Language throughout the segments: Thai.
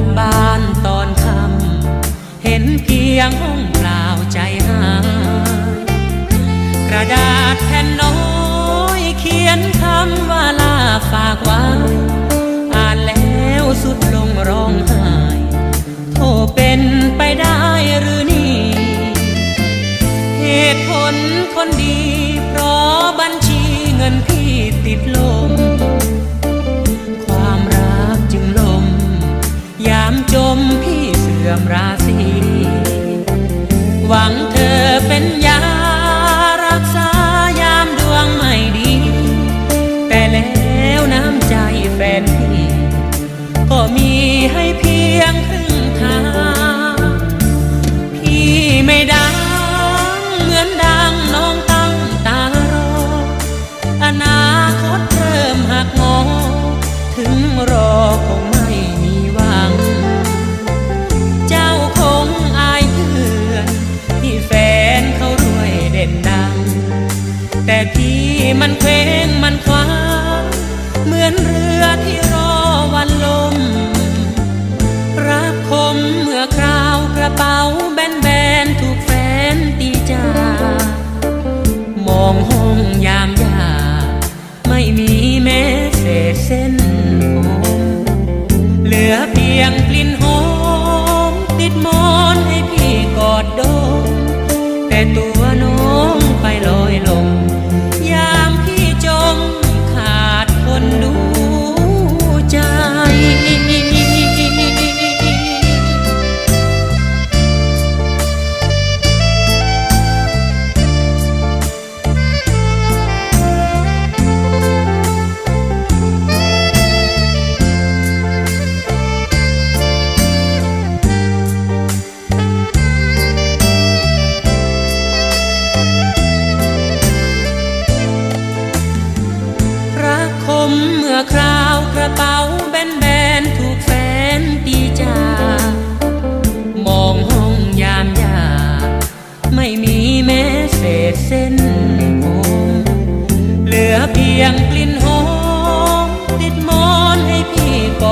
ับบ้านตอนค่ำเห็นเพียงห้องเปล่าใจหายกระดาษแผ่นน้อยเขียนคำว่าลาฝากไว้อ่านแล้วสุดลงร้องไห้โทเป็นไปได้หรือนี่เหตุผลคนดี เพราะบัญชีเงินพี่ติดโลก พี่ แต่พี่มันเคว้งมันคว้า เหมือนเรือที่รอวันลม รักคมเมื่อคราวกระเป๋าแบนๆถูกแฟนตีจา มองห้องยามยา ไม่มีแม้เศษเส้นผมเหลือเพียงกลิ่นหอม ติดมอนให้พี่กอดดมแต่ตัว องไปลอยลม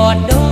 what